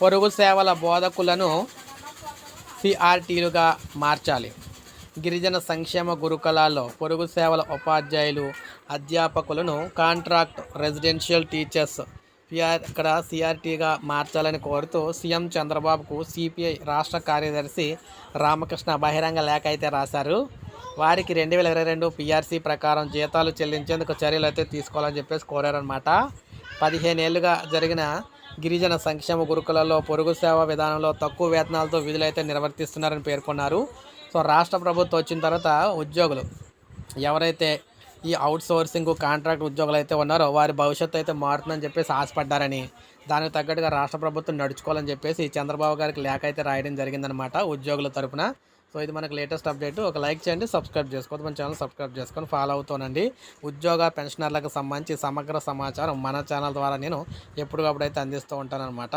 పొరుగు సేవల బోధకులను సిఆర్టీలుగా మార్చాలి. గిరిజన సంక్షేమ గురుకులాల్లో పొరుగు సేవల ఉపాధ్యాయులు అధ్యాపకులను కాంట్రాక్ట్ రెసిడెన్షియల్ టీచర్స్ పిఆర్ ఇక్కడ సిఆర్టీగా మార్చాలని కోరుతూ సీఎం చంద్రబాబుకు సిపిఐ రాష్ట్ర కార్యదర్శి రామకృష్ణ బహిరంగ లేఖ అయితే రాశారు. వారికి రెండు వేల ఇరవై రెండు పిఆర్సీ ప్రకారం జీతాలు చెల్లించేందుకు చర్యలు అయితే తీసుకోవాలని చెప్పేసి కోరారనమాట పదిహేను ఏళ్ళుగా జరిగిన గిరిజన సంక్షేమ గురుకులలో పొరుగు సేవ విధానంలో తక్కువ వేతనాలతో విధులైతే నిర్వర్తిస్తున్నారని పేర్కొన్నారు. సో రాష్ట్ర ప్రభుత్వం వచ్చిన తర్వాత ఉద్యోగులు ఎవరైతే ఈ అవుట్ సోర్సింగ్ కాంట్రాక్ట్ ఉద్యోగులు అయితే ఉన్నారో వారి భవిష్యత్తు అయితే మారుతుందని చెప్పేసి ఆశపడ్డారని దానికి తగ్గట్టుగా రాష్ట్ర ప్రభుత్వం నడుచుకోవాలని చెప్పేసి చంద్రబాబు గారికి లేఖ అయితే రాయడం జరిగిందనమాట ఉద్యోగుల తరపున. సో ఇది మనకు లేటెస్ట్ అప్డేట్ ఒక లైక్ చేయండి సబ్స్క్రైబ్ చేసుకోవద్దు. మన ఛానల్ సబ్స్క్రైబ్ చేసుకొని ఫాలో అవుతానండి ఉద్యోగ పెన్షనర్లకు సంబంధించి సమగ్ర సమాచారం మన ఛానల్ ద్వారా నేను ఎప్పటికప్పుడు అయితే అందిస్తూ ఉంటానన్నమాట.